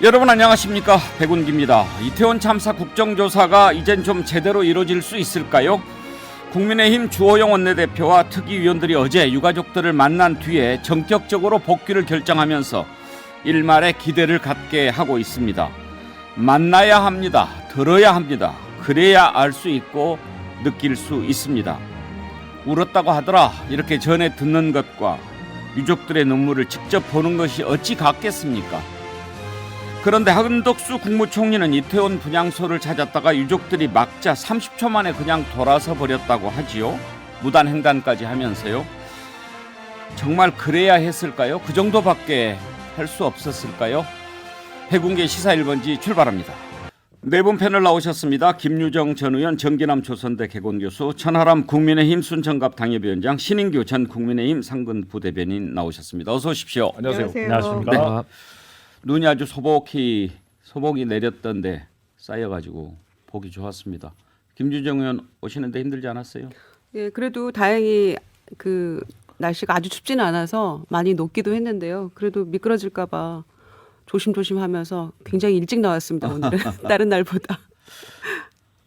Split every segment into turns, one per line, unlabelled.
여러분 안녕하십니까 백운기입니다. 이태원 참사 국정조사가 이젠 좀 제대로 이루어질 수 있을까요? 국민의힘 주호영 원내대표와 특위위원들이 어제 유가족들을 만난 뒤에 전격적으로 복귀를 결정하면서 일말의 기대를 갖게 하고 있습니다. 만나야 합니다. 들어야 합니다. 그래야 알 수 있고 느낄 수 있습니다. 울었다고 하더라 이렇게 전에 듣는 것과 유족들의 눈물을 직접 보는 것이 어찌 같겠습니까? 그런데 한덕수 국무총리는 이태원 분향소를 찾았다가 유족들이 막자 30초 만에 그냥 돌아서 버렸다고 하지요. 무단 횡단까지 하면서요. 정말 그래야 했을까요? 그 정도밖에 할 수 없었을까요? 해군계 시사 1번지 출발합니다. 네분 패널 나오셨습니다. 김유정 전 의원, 정기남 조선대 개건교수, 천하람 국민의힘 순천갑 당협위원장, 신인규 전 국민의힘 상근 부대변인 나오셨습니다. 어서 오십시오.
안녕하세요.
안녕하십니까.
눈이 아주 소복히 소복이 내렸던데 쌓여가지고 보기 좋았습니다. 김주정 의원 오시는데 힘들지 않았어요?
예, 그래도 다행히 그 날씨가 아주 춥지는 않아서 많이 녹기도 했는데요. 그래도 미끄러질까봐 조심조심하면서 굉장히 일찍 나왔습니다. 오늘은 다른 날보다.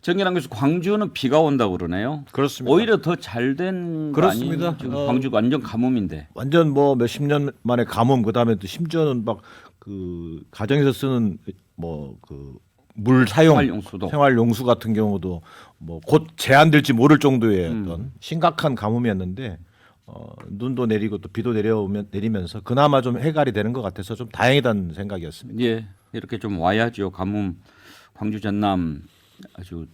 정기랑 교수 광주는 비가 온다고 그러네요.
그렇습니다.
오히려 더 잘된
그렇습니다.
지금
어.
광주가 완전 가뭄인데.
완전 뭐 몇십 년 만에 가뭄 그다음에 또 심지어는 막 그 가정에서 쓰는 뭐 그 물 사용
생활용수도.
생활용수 같은 경우도 뭐 곧 제한될지 모를 정도의
음.
어떤 심각한 가뭄이었는데 어, 눈도 내리고 또 비도 내려오면 내리면서 그나마 좀 해갈이 되는 것 같아서 좀 다행이다는 생각이었습니다.
예, 이렇게 좀 와야죠. 가뭄, 광주 전남 아주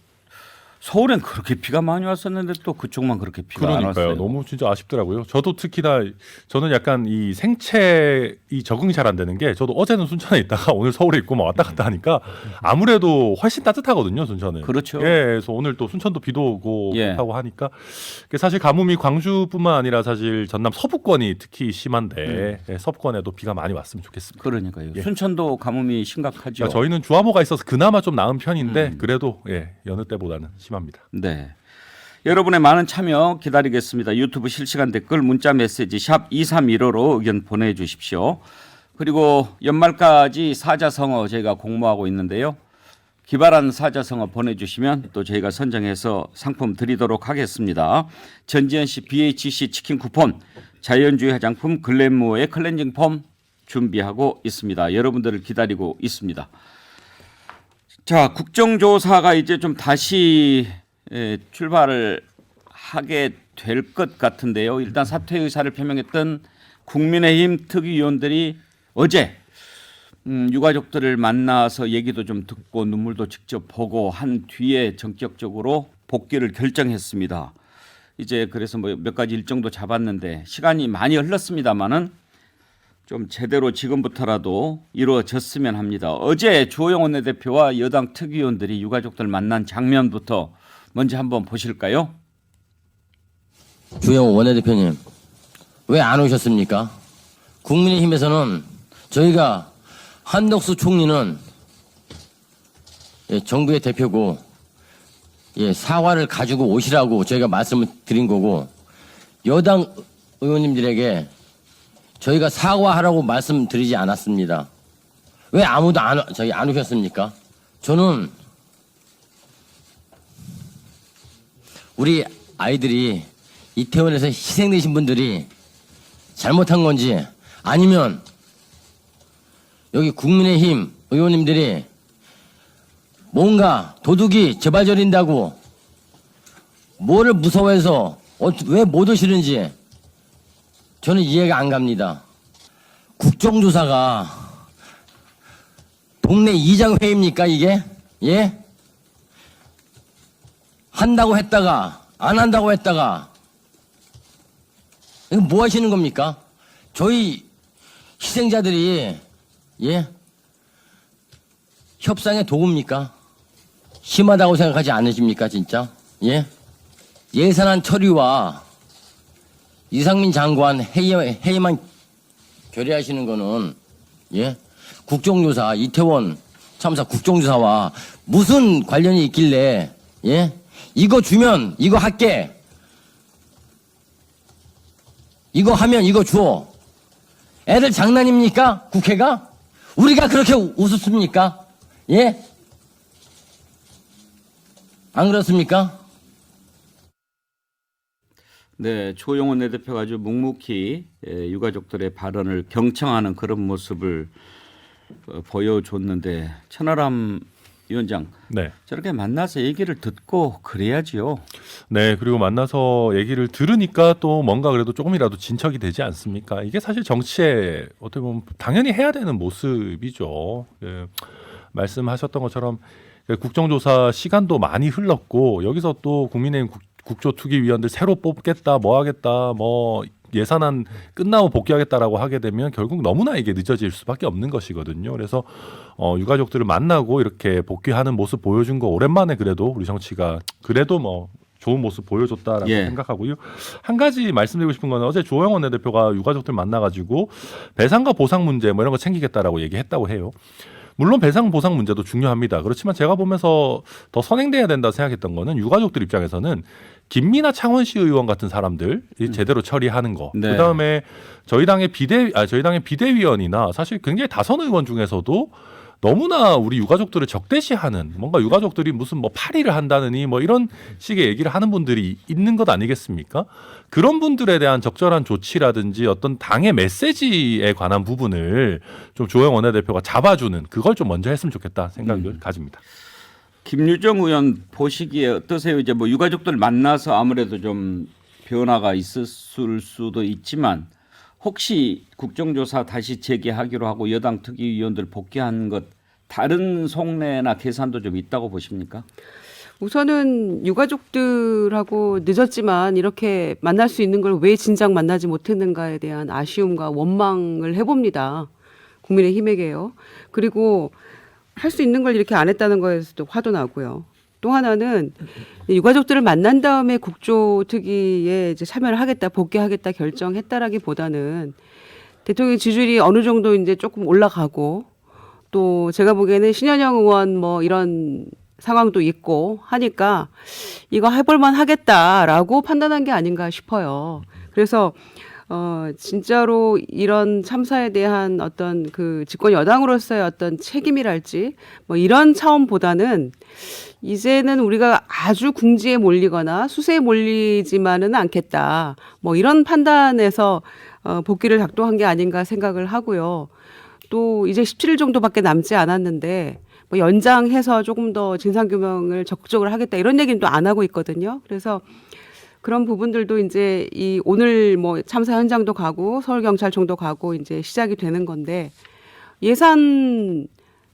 서울엔 그렇게 비가 많이 왔었는데 또 그쪽만 그렇게 비가 안
그러니까요.
왔어요.
너무 진짜 아쉽더라고요. 저도 특히나 저는 약간 이 생체 이 적응이 잘 안 되는 게 저도 어제는 순천에 있다가 오늘 서울에 있고 막 왔다 갔다 하니까 아무래도 훨씬 따뜻하거든요, 순천은.
그렇죠.
예, 그래서 오늘 또 순천도 비도 오고
예.
하고 하니까 사실 가뭄이 광주뿐만 아니라 사실 전남 서부권이 특히 심한데 예, 서부권에도 비가 많이 왔으면 좋겠습니다.
그러니까요.
예.
순천도 가뭄이 심각하죠.
그러니까 저희는 주화모가 있어서 그나마 좀 나은 편인데
음.
그래도 예, 여느 때보다는 심합니다.
네. 여러분의 많은 참여 기다리겠습니다. 유튜브 실시간 댓글, 문자 메시지 샵 2315로 의견 보내 주십시오. 그리고 연말까지 사자성어 저희가 공모하고 있는데요. 기발한 사자성어 보내주시면 또 저희가 선정해서 상품 드리도록 하겠습니다. 전지현 씨 BHC 치킨 쿠폰, 자연주의 화장품 글램모의 클렌징 폼 준비하고 있습니다. 여러분들을 기다리고 있습니다. 자, 국정조사가 이제 좀 다시 에, 출발을 하게 될 것 같은데요. 일단 사퇴 의사를 표명했던 국민의힘 특위위원들이 어제 음, 유가족들을 만나서 얘기도 좀 듣고 눈물도 직접 보고 한 뒤에 전격적으로 복귀를 결정했습니다. 이제 그래서 뭐 몇 가지 일정도 잡았는데 시간이 많이 흘렀습니다마는 좀 제대로 지금부터라도 이루어졌으면 합니다. 어제 주호영 원내대표와 여당 특위원들이 유가족들 만난 장면부터 먼저 한번 보실까요?
주영 원내대표님 왜 안 오셨습니까? 국민의힘에서는 저희가 한덕수 총리는 예, 정부의 대표고 예, 사과를 가지고 오시라고 저희가 말씀을 드린 거고 여당 의원님들에게 저희가 사과하라고 말씀드리지 않았습니다. 왜 아무도 안 저희 안 오셨습니까? 저는 우리 아이들이 이태원에서 희생되신 분들이 잘못한 건지 아니면 여기 국민의힘 의원님들이 뭔가 도둑이 재발저린다고 뭐를 무서워해서 어, 왜못 오시는지 저는 이해가 안 갑니다. 국정조사가 동네 이장회입니까 이게? 예? 한다고 했다가 안 한다고 했다가 이거 뭐 하시는 겁니까? 저희 희생자들이 예 협상의 도구입니까? 심하다고 생각하지 않으십니까 진짜? 예 예산안 처리와 이상민 장관 회의, 회의만 결의하시는 거는 예 국정조사 이태원 참사 국정조사와 무슨 관련이 있길래 예 이거 주면 이거 할게 이거 하면 이거 줘 애들 장난입니까 국회가 우리가 그렇게 우습습니까? 예? 안 그렇습니까?
네, 조용원 내 대표가 아주 묵묵히 예, 유가족들의 발언을 경청하는 그런 모습을 어, 보여줬는데 천하람 위원장
네.
저렇게 만나서 얘기를 듣고 그래야지요.
네, 그리고 만나서 얘기를 들으니까 또 뭔가 그래도 조금이라도 진척이 되지 않습니까? 이게 사실 정치에 어떻게 보면 당연히 해야 되는 모습이죠. 예, 말씀하셨던 것처럼 그 국정조사 시간도 많이 흘렀고 여기서 또 국민의힘 국, 국조투기위원들 새로 뽑겠다, 뭐 하겠다, 뭐 예산안 끝나고 복귀하겠다라고 하게 되면 결국 너무나 이게 늦어질 수밖에 없는 것이거든요. 그래서 어, 유가족들을 만나고 이렇게 복귀하는 모습 보여준 거 오랜만에 그래도 우리 정치가 그래도 뭐 좋은 모습 보여줬다라고
예.
생각하고요. 한 가지 말씀드리고 싶은 거는 어제 조영원 대표가 유가족들 만나가지고 배상과 보상 문제 뭐 이런 거 챙기겠다라고 얘기했다고 해요. 물론 배상 보상 문제도 중요합니다. 그렇지만 제가 보면서 더 선행돼야 된다 생각했던 거는 유가족들 입장에서는 김민아 창원시 의원 같은 사람들 이 제대로 처리하는 거.
네.
그다음에 저희 당의 비대 아 저희 당의 비대위원이나 사실 굉장히 다선 의원 중에서도 너무나 우리 유가족들을 적대시하는 뭔가 유가족들이 무슨 뭐 파리를 한다느니 뭐 이런 식의 얘기를 하는 분들이 있는 것 아니겠습니까? 그런 분들에 대한 적절한 조치라든지 어떤 당의 메시지에 관한 부분을 좀 조영 원내대표가 잡아주는 그걸 좀 먼저 했으면 좋겠다 생각을 가집니다.
김유정 의원 보시기에 어떠세요? 이제 뭐 유가족들 만나서 아무래도 좀 변화가 있었을 수도 있지만 혹시 국정조사 다시 재개하기로 하고 여당 특위위원들 복귀한 것 다른 속내나 계산도 좀 있다고 보십니까?
우선은 유가족들하고 늦었지만 이렇게 만날 수 있는 걸 왜 진작 만나지 못했는가에 대한 아쉬움과 원망을 해봅니다. 국민의힘에게요. 그리고 할 수 있는 걸 이렇게 안 했다는 거에서도 화도 나고요. 또 하나는 유가족들을 만난 다음에 국조 특위에 이제 참여를 하겠다, 복귀하겠다 결정했다라기보다는 대통령 지지율이 어느 정도 이제 조금 올라가고 또 제가 보기에는 신현영 의원 뭐 이런 상황도 있고 하니까 이거 해볼만 하겠다라고 판단한 게 아닌가 싶어요. 그래서 어 진짜로 이런 참사에 대한 어떤 그 집권 여당으로서의 어떤 책임이랄지 뭐 이런 차원보다는 이제는 우리가 아주 궁지에 몰리거나 수세에 몰리지만은 않겠다. 뭐 이런 판단에서 어 복귀를 작동한 게 아닌가 생각을 하고요. 또 이제 17일 정도밖에 남지 않았는데 뭐 연장해서 조금 더 진상 규명을 적극적으로 하겠다 이런 얘기는 또 안 하고 있거든요. 그래서 그런 부분들도 이제 이 오늘 뭐 참사 현장도 가고 서울 경찰청도 가고 이제 시작이 되는 건데 예산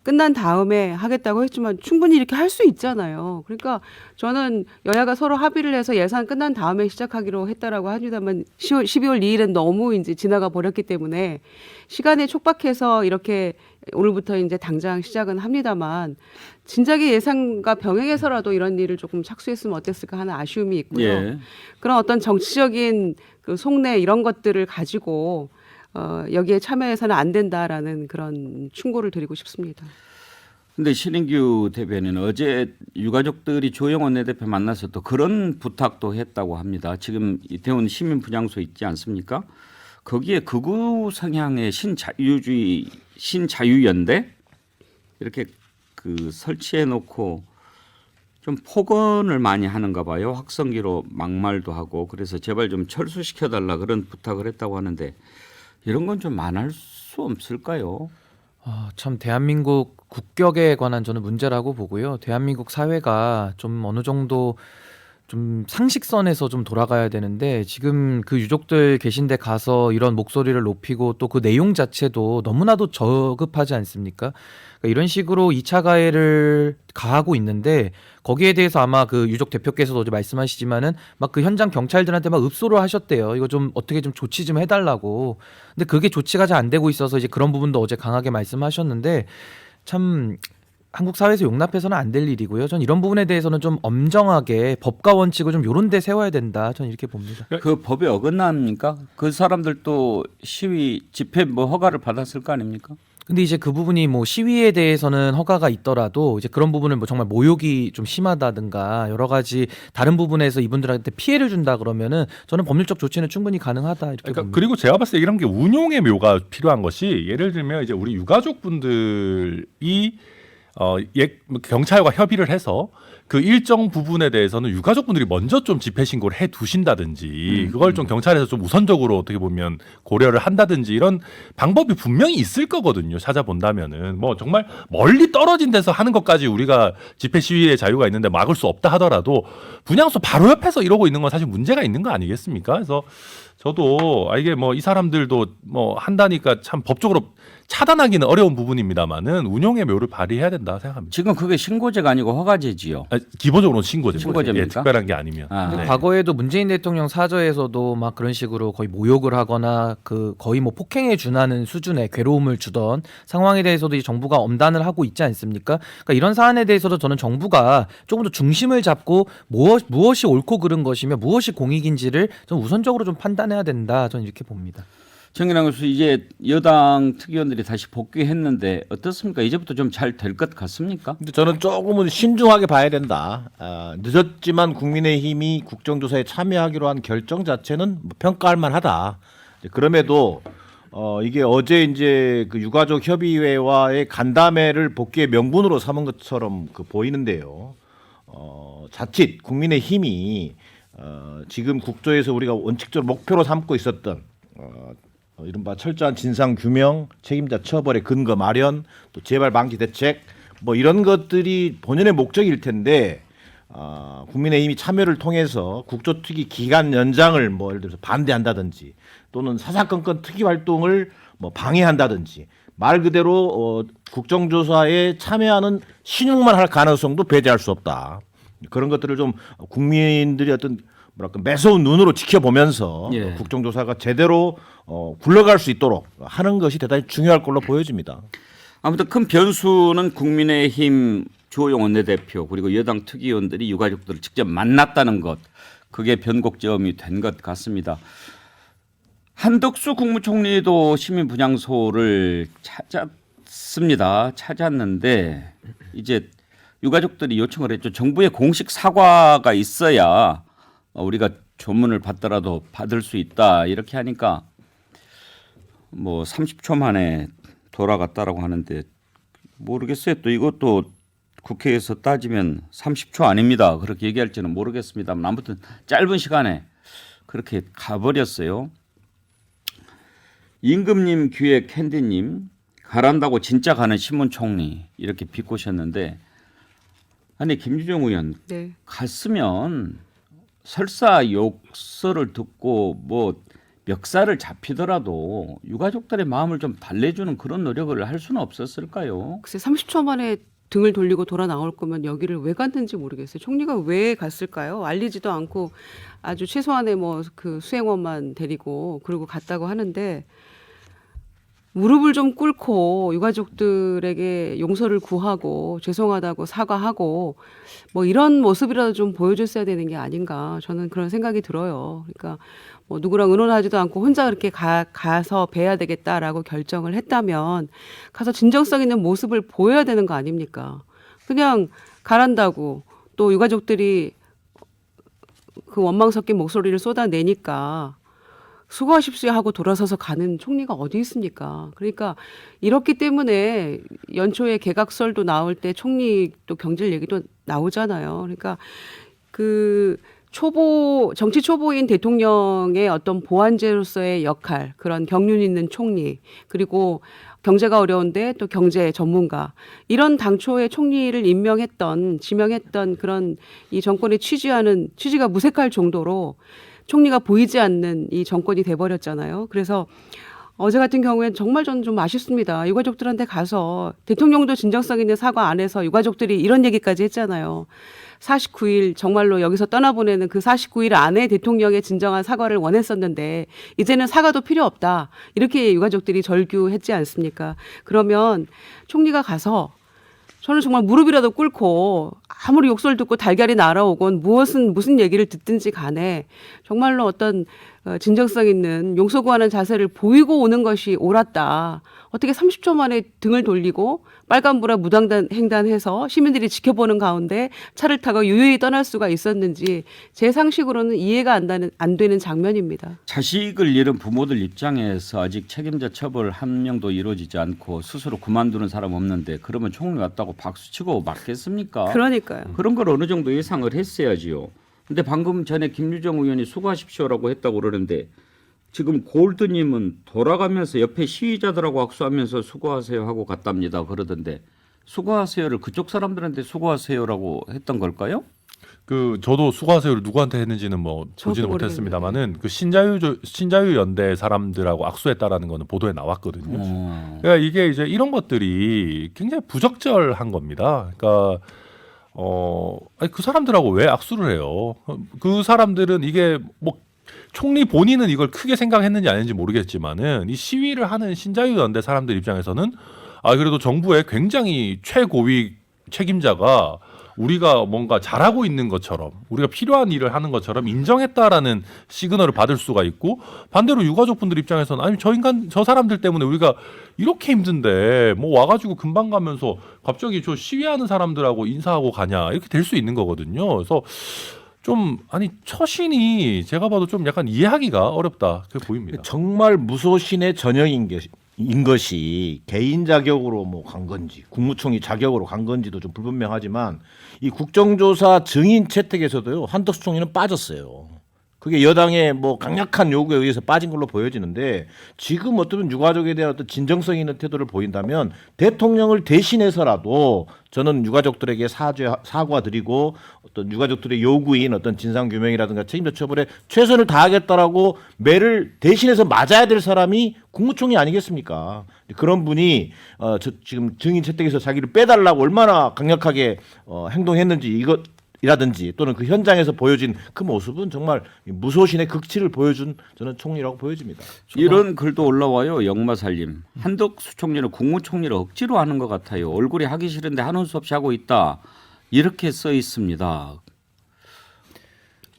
끝난 다음에 하겠다고 했지만 충분히 이렇게 할 수 있잖아요. 그러니까 저는 여야가 서로 합의를 해서 예산 끝난 다음에 시작하기로 했다라고 합니다만 10월, 12월 2일은 너무 이제 지나가 버렸기 때문에 시간에 촉박해서 이렇게 오늘부터 이제 당장 시작은 합니다만 진작에 예상과 병행해서라도 이런 일을 조금 착수했으면 어땠을까 하는 아쉬움이 있고요.
예.
그런 어떤 정치적인 그 속내 이런 것들을 가지고 어, 여기에 참여해서는 안 된다라는 그런 충고를 드리고 싶습니다.
근데 신인규 대변인 어제 유가족들이 조영원 내 대표 만나서 또 그런 부탁도 했다고 합니다. 지금 이태원 시민 분향소 있지 않습니까? 거기에 극우 성향의 신자유주의 신자유연대 이렇게 그 설치해 놓고 좀 폭언을 많이 하는가 봐요. 확성기로 막말도 하고 그래서 제발 좀 철수시켜 달라 그런 부탁을 했다고 하는데 이런 건좀안할수 없을까요?
아, 참 대한민국 국격에 관한 저는 문제라고 보고요. 대한민국 사회가 좀 어느 정도 좀 상식선에서 좀 돌아가야 되는데 지금 그 유족들 계신데 가서 이런 목소리를 높이고 또 그 내용 자체도 너무나도 저급하지 않습니까? 그러니까 이런 식으로 2차 가해를 가하고 있는데 거기에 대해서 아마 그 유족 대표께서도 어제 말씀하시지만은 막 그 현장 경찰들한테 막 읍소를 하셨대요. 이거 좀 어떻게 좀 조치 좀 해달라고. 근데 그게 조치가 잘 안 되고 있어서 이제 그런 부분도 어제 강하게 말씀하셨는데 참 한국 사회에서 용납해서는 안 될 일이고요. 전 이런 부분에 대해서는 좀 엄정하게 법과 원칙을 좀 요런 데 세워야 된다. 전 이렇게 봅니다.
그 법에 어긋납니까? 그 사람들도 시위 집회 뭐 허가를 받았을 거 아닙니까?
근데 이제 그 부분이 뭐 시위에 대해서는 허가가 있더라도 이제 그런 부분을 뭐 정말 모욕이 좀 심하다든가 여러 가지 다른 부분에서 이분들한테 피해를 준다 그러면은 저는 법률적 조치는 충분히 가능하다 이렇게
그러니까
봅니다.
그리고 제가 봤을 때 이런 게 운용의 묘가 필요한 것이 예를 들면 이제 우리 유가족 분들이 어, 예, 경찰과 협의를 해서 그 일정 부분에 대해서는 유가족분들이 먼저 좀 집회 신고를 해 두신다든지 그걸 좀 경찰에서 좀 우선적으로 어떻게 보면 고려를 한다든지 이런 방법이 분명히 있을 거거든요. 찾아본다면은 뭐 정말 멀리 떨어진 데서 하는 것까지 우리가 집회 시위의 자유가 있는데 막을 수 없다 하더라도 분향소 바로 옆에서 이러고 있는 건 사실 문제가 있는 거 아니겠습니까? 그래서 저도 아 이게 뭐 이 사람들도 뭐 한다니까 참 법적으로 차단하기는 어려운 부분입니다만은 운용의 묘를 발휘해야 된다 생각합니다.
지금 그게 신고제가 아니고 허가제지요.
아, 기본적으로는 신고제.
신고제입니까?
예, 특별한 게 아니면.
아.
네.
과거에도 문재인 대통령 사저에서도 막 그런 식으로 거의 모욕을 하거나 그 거의 뭐 폭행에 준하는 수준의 괴로움을 주던 상황에 대해서도 이 정부가 엄단을 하고 있지 않습니까? 그러니까 이런 사안에 대해서도 저는 정부가 조금 더 중심을 잡고 무엇, 무엇이 옳고 그른 것이며 무엇이 공익인지를 좀 우선적으로 좀 판단해 야 된다. 저는 이렇게 봅니다.
정인환 교수 이제 여당 특위원들이 다시 복귀했는데 어떻습니까? 이제부터 좀 잘 될 것 같습니까?
근데 저는 조금은 신중하게 봐야 된다. 아, 늦었지만 국민의힘이 국정조사에 참여하기로 한 결정 자체는 뭐 평가할 만하다. 이제 그럼에도 어, 이게 어제 이제 그 유가족 협의회와의 간담회를 복귀의 명분으로 삼은 것처럼 그 보이는데요. 어, 자칫 국민의힘이 어, 지금 국조에서 우리가 원칙적으로 목표로 삼고 있었던 어, 어, 이른바 철저한 진상 규명, 책임자 처벌의 근거 마련, 또 재발 방지 대책 뭐 이런 것들이 본연의 목적일 텐데 아, 국민의힘이 참여를 통해서 국조특위 기간 연장을 뭐 예를 들어서 반대한다든지 또는 사사건건 특위 활동을 뭐 방해한다든지 말 그대로 어, 국정조사에 참여하는 신용만 할 가능성도 배제할 수 없다. 그런 것들을 좀 국민들이 어떤 뭐랄까 매서운 눈으로 지켜보면서
예.
국정조사가 제대로 어, 굴러갈 수 있도록 하는 것이 대단히 중요할 걸로 보여집니다.
아무튼 큰 변수는 국민의힘 주호영 원내대표 그리고 여당 특위원들이 유가족들을 직접 만났다는 것 그게 변곡점이 된 것 같습니다. 한덕수 국무총리도 시민 분향소를 찾았습니다. 찾았는데 이제 유가족들이 요청을 했죠. 정부의 공식 사과가 있어야 우리가 조문을 받더라도 받을 수 있다 이렇게 하니까 뭐 30초 만에 돌아갔다라고 하는데 모르겠어요. 또 이것도 국회에서 따지면 30초 아닙니다. 그렇게 얘기할지는 모르겠습니다만 아무튼 짧은 시간에 그렇게 가버렸어요. 임금님 귀에 캔디님 가란다고 진짜 가는 신문 총리 이렇게 비꼬셨는데 아니 김유정 의원
네.
갔으면 설사 욕설을 듣고 뭐 멱살을 잡히더라도 유가족들의 마음을 좀 달래주는 그런 노력을 할 수는 없었을까요?
글쎄 30초 만에 등을 돌리고 돌아 나올 거면 여기를 왜 갔는지 모르겠어요. 총리가 왜 갔을까요? 알리지도 않고 아주 최소한의 뭐 그 수행원만 데리고 그러고 갔다고 하는데 무릎을 좀 꿇고 유가족들에게 용서를 구하고 죄송하다고 사과하고 뭐 이런 모습이라도 좀 보여줬어야 되는 게 아닌가 저는 그런 생각이 들어요. 그러니까 뭐 누구랑 의논하지도 않고 혼자 그렇게 가, 가서 뵈야 되겠다라고 결정을 했다면 가서 진정성 있는 모습을 보여야 되는 거 아닙니까? 그냥 가란다고 또 유가족들이 그 원망 섞인 목소리를 쏟아내니까 수고하십시오 하고 돌아서서 가는 총리가 어디 있습니까? 그러니까 이렇기 때문에 연초에 개각설도 나올 때 총리 또 경질 얘기도 나오잖아요. 그러니까 그 초보 정치 초보인 대통령의 어떤 보완제로서의 역할 그런 경륜 있는 총리 그리고 경제가 어려운데 또 경제 전문가 이런 당초에 총리를 임명했던 지명했던 그런 이 정권의 취지와는 취지가 무색할 정도로 총리가 보이지 않는 이 정권이 돼버렸잖아요. 그래서 어제 같은 경우엔 정말 저는 좀 아쉽습니다. 유가족들한테 가서 대통령도 진정성 있는 사과 안 해서 유가족들이 이런 얘기까지 했잖아요. 49일 정말로 여기서 떠나보내는 그 49일 안에 대통령의 진정한 사과를 원했었는데 이제는 사과도 필요 없다. 이렇게 유가족들이 절규했지 않습니까? 그러면 총리가 가서 저는 정말 무릎이라도 꿇고 아무리 욕설 듣고 달걀이 날아오건 무엇은 무슨 얘기를 듣든지 간에 정말로 어떤 어, 진정성 있는 용서 구하는 자세를 보이고 오는 것이 옳았다. 어떻게 30초 만에 등을 돌리고 빨간불에 무단횡단 횡단해서 시민들이 지켜보는 가운데 차를 타고 유유히 떠날 수가 있었는지 제 상식으로는 이해가 안 되는, 안 되는 장면입니다.
자식을 잃은 부모들 입장에서 아직 책임자 처벌 한 명도 이루어지지 않고 스스로 그만두는 사람 없는데 그러면 총리 왔다고 박수치고 맞겠습니까?
그러니까요.
그런 걸 어느 정도 예상을 했어야지요. 근데 방금 전에 김유정 의원이 수고하십시오라고 했다고 그러는데 지금 골드님은 돌아가면서 옆에 시위자들하고 악수하면서 수고하세요 하고 갔답니다 그러던데 수고하세요를 그쪽 사람들한테 수고하세요라고 했던 걸까요?
그 저도 수고하세요를 누구한테 했는지는 뭐 보지는. 못했습니다만은 그 신자유 신자유 연대 사람들하고 악수했다라는 거는 보도에 나왔거든요.
어.
그러니까 이게 이제 이런 것들이 굉장히 부적절한 겁니다. 그러니까 어, 아니 그 사람들하고 왜 악수를 해요? 그 사람들은 이게 뭐 총리 본인은 이걸 크게 생각했는지 아닌지 모르겠지만은 이 시위를 하는 신자유 연대 사람들 입장에서는 아 그래도 정부의 굉장히 최고위 책임자가 우리가 뭔가 잘하고 있는 것처럼 우리가 필요한 일을 하는 것처럼 인정했다라는 시그널을 받을 수가 있고 반대로 유가족분들 입장에서는 아니 저 인간 저 사람들 때문에 우리가 이렇게 힘든데 뭐 와가지고 금방 가면서 갑자기 저 시위하는 사람들하고 인사하고 가냐 이렇게 될 수 있는 거거든요. 그래서 좀 아니 처신이 제가 봐도 좀 약간 이해하기가 어렵다 그렇게 보입니다.
정말 무소신의 전형인 게, 인 것이 개인 자격으로 뭐 간 건지 국무총리 자격으로 간 건지도 좀 불분명하지만 이 국정조사 증인 채택에서도요 한덕수 총리는 빠졌어요. 그게 여당의 뭐 강력한 요구에 의해서 빠진 걸로 보여지는데 지금 어쩌면 유가족에 대한 어떤 진정성 있는 태도를 보인다면 대통령을 대신해서라도 저는 유가족들에게 사죄 사과드리고 어떤 유가족들의 요구인 어떤 진상 규명이라든가 책임자 처벌에 최선을 다하겠다라고 매를 대신해서 맞아야 될 사람이 국무총리 아니겠습니까? 그런 분이 어, 저 지금 증인 채택에서 자기를 빼달라고 얼마나 강력하게 어, 행동했는지 이것 이라든지 또는 그 현장에서 보여진 그 모습은 정말 무소신의 극치를 보여준 저는 총리라고 보여집니다.
이런 글도 올라와요. 역마살림. 한덕수 총리는 국무총리를 억지로 하는 것 같아요. 얼굴이 하기 싫은데 하는 수 없이 하고 있다. 이렇게 써 있습니다.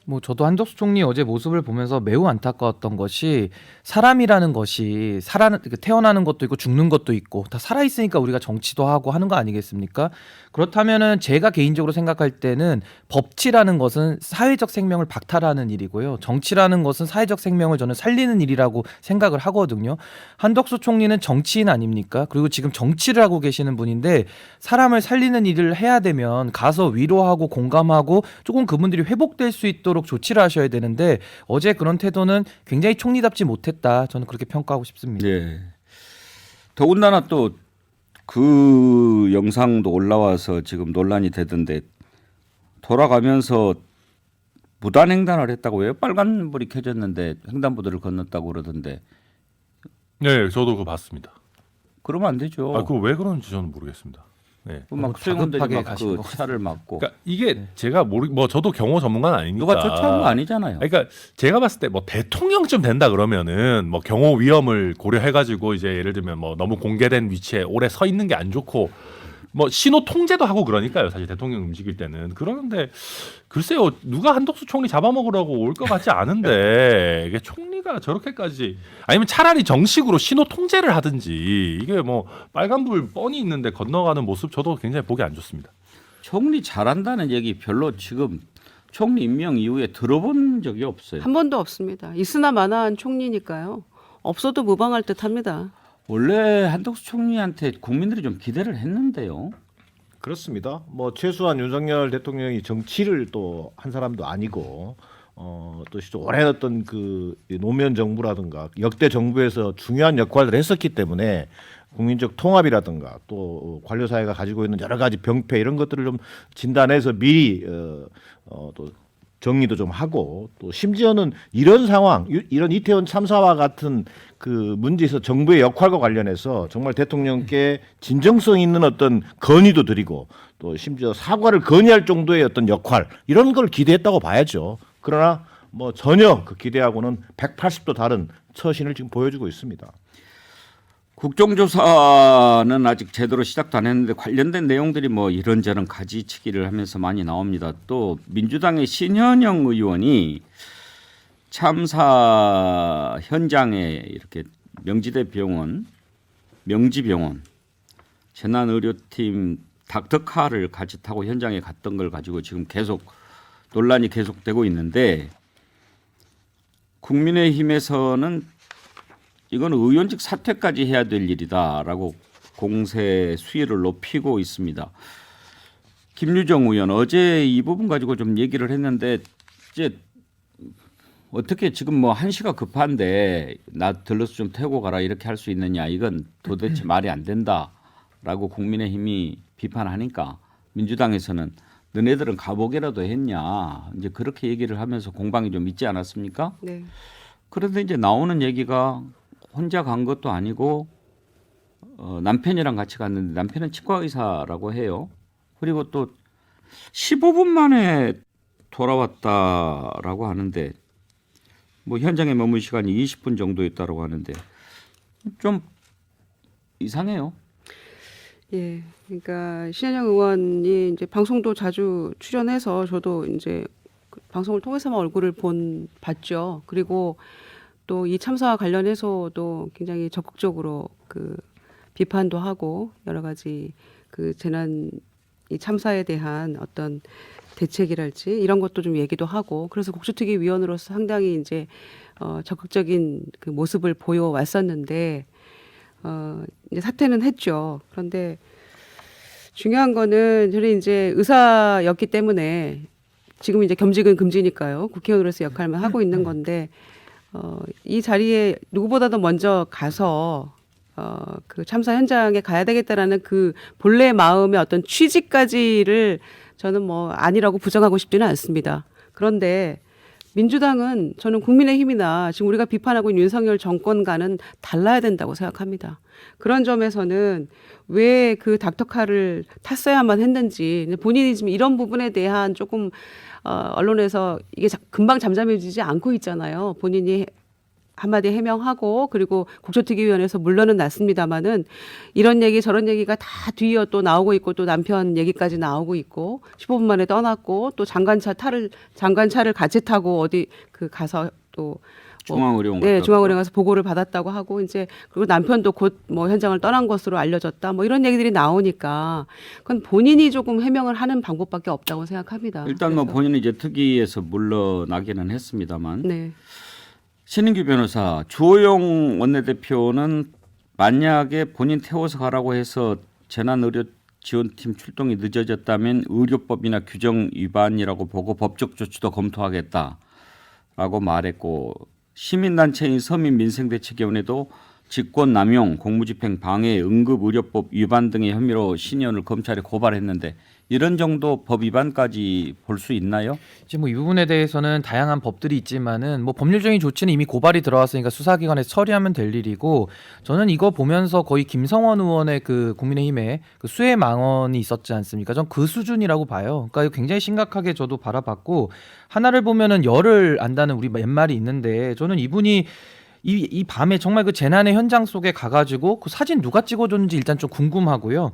뭐 저도 한덕수 총리 어제 모습을 보면서 매우 안타까웠던 것이 사람이라는 것이 살아 태어나는 것도 있고 죽는 것도 있고 다 살아 있으니까 우리가 정치도 하고 하는 거 아니겠습니까? 그렇다면은 제가 개인적으로 생각할 때는 법치라는 것은 사회적 생명을 박탈하는 일이고요. 정치라는 것은 사회적 생명을 저는 살리는 일이라고 생각을 하거든요. 한덕수 총리는 정치인 아닙니까? 그리고 지금 정치를 하고 계시는 분인데 사람을 살리는 일을 해야 되면 가서 위로하고 공감하고 조금 그분들이 회복될 수 있도록 조치를 하셔야 되는데 어제 그런 태도는 굉장히 총리답지 못했다. 저는 그렇게 평가하고 싶습니다.
네. 더군다나 또 그 영상도 올라와서 지금 논란이 되던데 돌아가면서 무단 횡단을 했다고 해요. 빨간불이 켜졌는데 횡단보도를 건넜다고 그러던데
네, 저도 그거 봤습니다.
그러면 안 되죠.
아, 그거 왜 그런지 저는 모르겠습니다. 네.
그
너무
막 수행원들이
다급하게
막
가신 그것
차를 막고.
그러니까 이게 제가 모르 뭐 저도 경호 전문가는 아니니까.
누가 쫓아온 거 아니잖아요.
그러니까 제가 봤을 때 뭐 대통령쯤 된다 그러면은 뭐 경호 위험을 고려해가지고 이제 예를 들면 뭐 너무 공개된 위치에 오래 서 있는 게 안 좋고 뭐 신호 통제도 하고 그러니까요 사실 대통령 움직일 때는 그러는데 글쎄요 누가 한덕수 총리 잡아먹으라고 올 것 같지 않은데 이게 총리가 저렇게까지 아니면 차라리 정식으로 신호 통제를 하든지 이게 뭐 빨간불 뻔히 있는데 건너가는 모습 저도 굉장히 보기 안 좋습니다.
총리 잘한다는 얘기 별로 지금 총리 임명 이후에 들어본 적이 없어요.
한 번도 없습니다. 있으나 마나한 총리니까요. 없어도 무방할 듯합니다.
원래 한덕수 총리한테 국민들이 좀 기대를 했는데요.
그렇습니다. 뭐 최소한 윤석열 대통령이 정치를 또 한 사람도 아니고 어또 오랜 어떤 그 노무현 정부라든가 역대 정부에서 중요한 역할을 했었기 때문에 국민적 통합이라든가 또 관료 사회가 가지고 있는 여러 가지 병폐 이런 것들을 좀 진단해서 미리 어, 어, 또 정리도 좀 하고 또 심지어는 이런 상황 유- 이런 이태원 참사와 같은 그 문제에서 정부의 역할과 관련해서 정말 대통령께 진정성 있는 어떤 건의도 드리고 또 심지어 사과를 건의할 정도의 어떤 역할 이런 걸 기대했다고 봐야죠. 그러나 뭐 전혀 그 기대하고는 180도 다른 처신을 지금 보여주고 있습니다.
국정조사는 아직 제대로 시작도 안 했는데 관련된 내용들이 뭐 이런저런 가지치기를 하면서 많이 나옵니다. 또 민주당의 신현영 의원이 참사 현장에 이렇게 명지대 병원 명지병원 재난의료팀 닥터카를 같이 타고 현장에 갔던 걸 가지고 지금 계속 논란이 계속되고 있는데 국민의힘에서는 이건 의원직 사퇴까지 해야 될 일이다라고 공세 수위를 높이고 있습니다. 김유정 의원 어제 이 부분 가지고 좀 얘기를 했는데 이제 어떻게 지금 뭐 한시가 급한데 나 들러서 좀 태우고 가라 이렇게 할 수 있느냐 이건 도대체 말이 안 된다라고 국민의힘이 비판하니까 민주당에서는 너네들은 가보기라도 했냐 이제 그렇게 얘기를 하면서 공방이 좀 있지 않았습니까?
네.
그런데 이제 나오는 얘기가 혼자 간 것도 아니고 어, 남편이랑 같이 갔는데 남편은 치과 의사라고 해요. 그리고 또 15분 만에 돌아왔다라고 하는데 뭐 현장에 머문 시간이 20분 정도였다라고 하는데 좀 이상해요.
예. 그러니까 신현영 의원이 이제 방송도 자주 출연해서 저도 이제 그 방송을 통해서만 얼굴을 본 봤죠. 그리고 또 이 참사와 관련해서도 굉장히 적극적으로 그 비판도 하고 여러 가지 그 재난 이 참사에 대한 어떤 대책이랄지 이런 것도 좀 얘기도 하고 그래서 국수특위 위원으로서 상당히 이제 어 적극적인 그 모습을 보여 왔었는데 어 이제 사퇴는 했죠. 그런데 중요한 거는 저는 이제 의사였기 때문에 지금 이제 겸직은 금지니까요. 국회의원으로서 역할만 하고 있는 건데 어, 이 자리에 누구보다도 먼저 가서 어, 그 참사 현장에 가야 되겠다라는 그 본래 마음의 어떤 취지까지를 저는 뭐 아니라고 부정하고 싶지는 않습니다. 그런데 민주당은 저는 국민의힘이나 지금 우리가 비판하고 있는 윤석열 정권과는 달라야 된다고 생각합니다. 그런 점에서는 왜 그 닥터카를 탔어야만 했는지 본인이 지금 이런 부분에 대한 조금 어, 언론에서 이게 자- 금방 잠잠해지지 않고 있잖아요. 본인이 한마디 해명하고 그리고 국조특위위원회에서 물러는 났습니다마는 이런 얘기 저런 얘기가 다 뒤이어 또 나오고 있고 또 남편 얘기까지 나오고 있고 15분 만에 떠났고 또 장관차 타를 장관차를 같이 타고 어디 그 가서 또
중앙의료원
네, 중앙은행 가서 보고를 받았다고 하고 이제 그리고 남편도 곧 뭐 현장을 떠난 것으로 알려졌다. 뭐 이런 얘기들이 나오니까 그건 본인이 조금 해명을 하는 방법밖에 없다고 생각합니다.
일단 뭐 본인이 이제 특위에서 물러나기는 했습니다만
네.
신인규 변호사 주호영 원내대표는 만약에 본인 태워서 가라고 해서 재난의료 지원팀 출동이 늦어졌다면 의료법이나 규정 위반이라고 보고 법적 조치도 검토하겠다 라고 말했고 시민단체인 서민민생대책위원회도 직권남용, 공무집행 방해, 응급의료법 위반 등의 혐의로 신 의원을 검찰에 고발했는데 이런 정도 법 위반까지 볼 수 있나요?
이제 뭐 이 부분에 대해서는 다양한 법들이 있지만은 뭐 법률적인 조치는 이미 고발이 들어왔으니까 수사기관에서 처리하면 될 일이고 저는 이거 보면서 거의 김성원 의원의 그 국민의힘의 그 수혜 망언이 있었지 않습니까? 전 그 수준이라고 봐요. 그러니까 굉장히 심각하게 저도 바라봤고 하나를 보면은 열을 안다는 우리 옛말이 있는데 저는 이분이 이, 이 밤에 정말 그 재난의 현장 속에 가가지고 그 사진 누가 찍어줬는지 일단 좀 궁금하고요.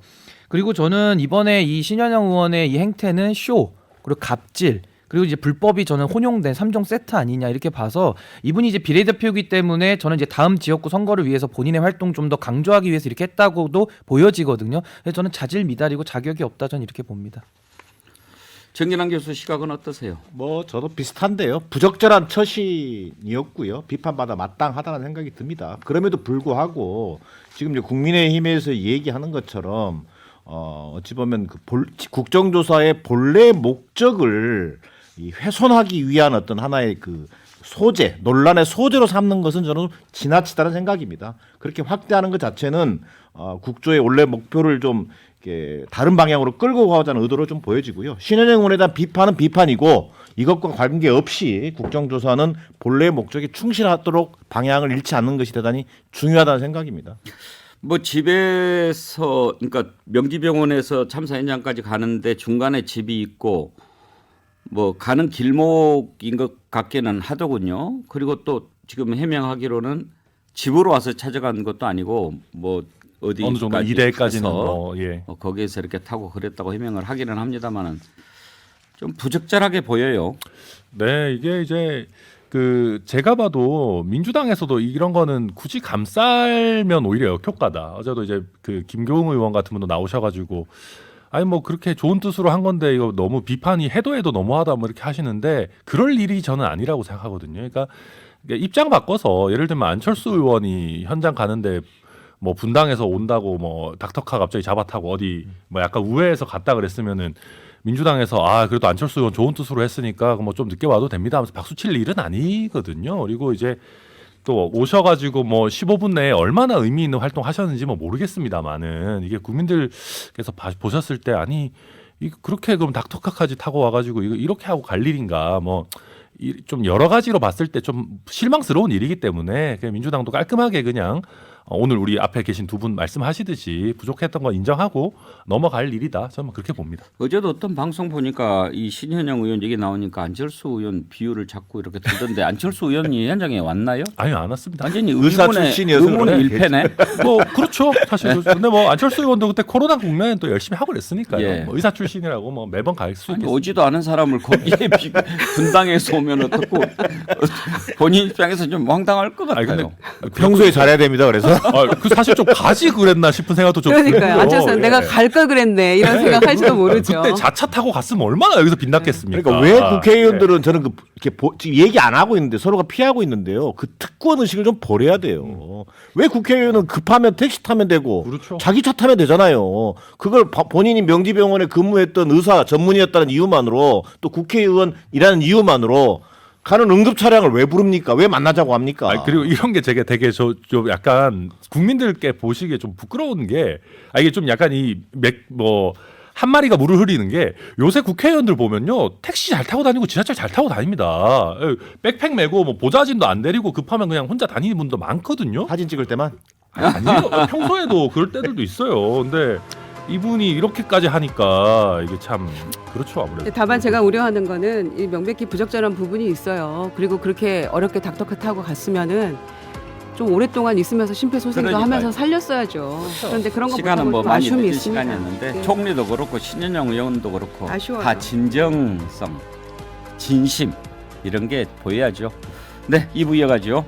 그리고 저는 이번에 이 신현영 의원의 이 행태는 쇼 그리고 갑질 그리고 이제 불법이 저는 혼용된 삼종 세트 아니냐 이렇게 봐서 이분이 이제 비례대표이기 때문에 저는 이제 다음 지역구 선거를 위해서 본인의 활동 좀 더 강조하기 위해서 이렇게 했다고도 보여지거든요. 그래서 저는 자질 미달이고 자격이 없다 저는 이렇게 봅니다.
정진환 교수 시각은 어떠세요?
뭐 저도 비슷한데요. 부적절한 처신이었고요. 비판받아 마땅하다는 생각이 듭니다. 그럼에도 불구하고 지금 이제 국민의힘에서 얘기하는 것처럼 어 어찌 보면 그 볼, 국정조사의 본래 목적을 이 훼손하기 위한 어떤 하나의 그 소재, 논란의 소재로 삼는 것은 저는 지나치다는 생각입니다. 그렇게 확대하는 것 자체는 어, 국조의 원래 목표를 좀 이렇게 다른 방향으로 끌고 가자는 의도로 좀 보여지고요. 신현영 의원에 대한 비판은 비판이고 이것과 관계없이 국정조사는 본래 목적에 충실하도록 방향을 잃지 않는 것이 대단히 중요하다는 생각입니다.
뭐 집에서 그러니까 명지병원에서 참사 현장까지 가는데 중간에 집이 있고 뭐 가는 길목인 것 같기는 하더군요. 그리고 또 지금 해명하기로는 집으로 와서 찾아간 것도 아니고 뭐 어디
어느 정도 이대까지는 뭐 예.
어, 거기에서 이렇게 타고 그랬다고 해명을 하기는 합니다만은 좀 부적절하게 보여요.
네, 이게 이제 그 제가 봐도 민주당에서도 이런 거는 굳이 감쌀면 오히려 역효과다. 어제도 이제 그 김교웅 의원 같은 분도 나오셔가지고 아니 뭐 그렇게 좋은 뜻으로 한 건데 이거 너무 비판이 해도 해도 너무하다 뭐 이렇게 하시는데 그럴 일이 저는 아니라고 생각하거든요. 그러니까 입장 바꿔서 예를 들면 안철수 의원이 현장 가는데 뭐 분당에서 온다고 뭐 닥터카 갑자기 잡아타고 어디 뭐 약간 우회해서 갔다 그랬으면은 민주당에서 아 그래도 안철수 의원 좋은 뜻으로 했으니까 뭐 좀 늦게 와도 됩니다 하면서 박수 칠 일은 아니거든요. 그리고 이제 또 오셔가지고 뭐 15분 내에 얼마나 의미 있는 활동 하셨는지 뭐 모르겠습니다만은 이게 국민들께서 봐- 보셨을 때 아니 이 그렇게 그럼 닥터카까지 타고 와가지고 이거 이렇게 하고 갈 일인가 뭐. 이- 좀 여러 가지로 봤을 때 좀 실망스러운 일이기 때문에 그냥 민주당도 깔끔하게 그냥 어, 오늘 우리 앞에 계신 두 분 말씀하시듯이 부족했던 거 인정하고 넘어갈 일이다. 저는 그렇게 봅니다.
어제도 어떤 방송 보니까 이 신현영 의원 얘기 나오니까 안철수 의원 비유를 자꾸 이렇게 들던데 안철수 의원이 현장에 왔나요?
아니 안 왔습니다.
완전히
의사 출신이어서
의문의. 일패네.
뭐 그렇죠 사실 그렇죠. 근데 뭐 안철수 의원도 그때 코로나 국면에 또 열심히 하고 그랬으니까요.
예.
뭐 의사 출신이라고 뭐 매번 갈수
아니,
있겠습니다.
오지도 않은 사람을 거기에 비, 분당에서 오면 어떻고 본인 입장에서 좀 황당할 것
아니
같아요.
근데
평소에 잘해야 됩니다. 그래서
아, 그 사실 좀 가지 그랬나 싶은 생각도 좀
그러니까요.
들고요.
안철수
예.
내가 갈걸 그랬네 이런 생각할지도 모르죠.
그때 자차 타고 갔으면 얼마나 여기서 빛났겠습니까?
그러니까 왜
아,
국회의원들은 저는 그 이렇게 보- 지금 얘기 안 하고 있는데 서로가 피하고 있는데요. 그 특권 의식을 좀 버려야 돼요. 왜 국회의원은 급하면 택시 타면 되고
그렇죠.
자기 차 타면 되잖아요. 그걸 바- 본인이 명지병원에 근무했던 의사 전문의였다는 이유만으로 또 국회의원이라는 이유만으로 가는 응급 차량을 왜 부릅니까? 왜 만나자고 합니까?
아니, 그리고 이런 게 되게 되게 저, 좀 약간 국민들께 보시기에 좀 부끄러운 게 아, 이게 좀 약간 이맥뭐 한 마리가 물을 흐리는 게 요새 국회의원들 보면요 택시 잘 타고 다니고 지하철 잘 타고 다닙니다. 에, 백팩 메고 뭐 보좌진도 안 데리고 급하면 그냥 혼자 다니는 분도 많거든요.
사진 찍을 때만
아니, 아니요 평소에도 그럴 때들도 있어요. 근데 이분이 이렇게까지 하니까 이게 참 그렇죠 아무래도.
근데 다만 제가 우려하는 거는 이 명백히 부적절한 부분이 있어요. 그리고 그렇게 어렵게 닥터카 타고 갔으면은 좀 오랫동안 있으면서 심폐소생도
그러니까요.
하면서 살렸어야죠. 그런데 그런 거
시간은
못하고
뭐
좀
많이
아쉬움이
늦은
있습니다.
시간이었는데
네.
총리도 그렇고 신현영 의원도 그렇고
아쉬워요.
다 진정성, 진심 이런 게 보여야죠. 네, 2부 이어가죠.